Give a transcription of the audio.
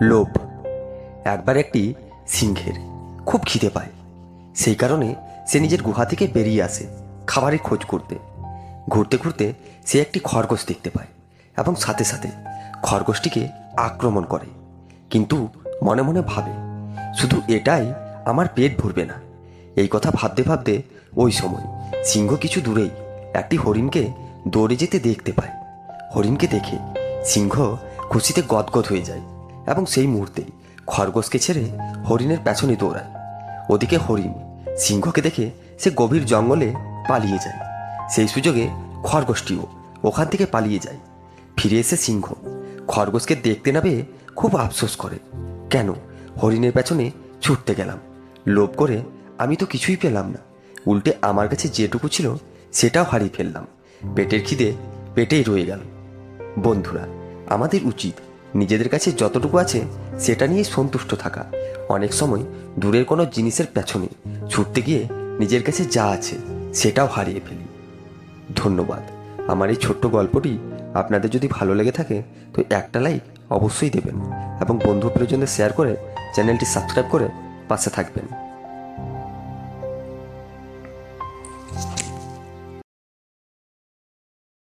লোভ। একবার একটি সিংহের খুব খিদে পায়। সেই কারণে সে নিজের গুহা থেকে বেরিয়ে আসে খাবারের খোঁজ করতে। ঘুরতে ঘুরতে সে একটি খরগোশ দেখতে পায় এবং সাথে সাথে খরগোশটিকে আক্রমণ করে। কিন্তু মনে মনে ভাবে, শুধু এটাই আমার পেট ভরবে না। এই কথা ভাবতে ভাবতে ওই সময় সিংহ কিছু দূরেই একটি হরিণকে দৌড়ে যেতে দেখতে পায়। হরিণকে দেখে সিংহ খুশিতে গদগদ হয়ে যায়। এবং সেই মুহূর্তেই খরগোশকে ছেড়ে হরিণের পেছনে দৌড়ায়। ওদিকে হরিণ সিংহকে দেখে সে গভীর জঙ্গলে পালিয়ে যায়। সেই সুযোগে খরগোশটিও ওখান থেকে পালিয়ে যায়। ফিরে এসে সিংহ খরগোশকে দেখতে না পেয়ে খুব আফসোস করে, কেন? হরিণের পেছনে ছুটতে গেলাম। লোভ করে আমি তো কিছুই পেলাম না। উল্টে আমার কাছে যেটুকু ছিল সেটাও হারিয়ে ফেললাম। পেটের খিদে পেটেই রয়ে গেল। বন্ধুরা, আমাদের উচিত নিজেদের কাছে যতটুকু আছে, সেটা নিয়ে সন্তুষ্ট থাকা। অনেক সময় দূরের কোনো জিনিসের পেছনে ছুটতে গিয়ে নিজের কাছে যা আছে, সেটাও হারিয়ে ফেলি। ধন্যবাদ। আমার এই ছোট্ট গল্পটি আপনাদের যদি ভালো লেগে থাকে, তো একটা লাইক অবশ্যই দেবেন এবং বন্ধু প্রিয়জনদের শেয়ার করে চ্যানেলটি সাবস্ক্রাইব করে পাশে থাকবেন।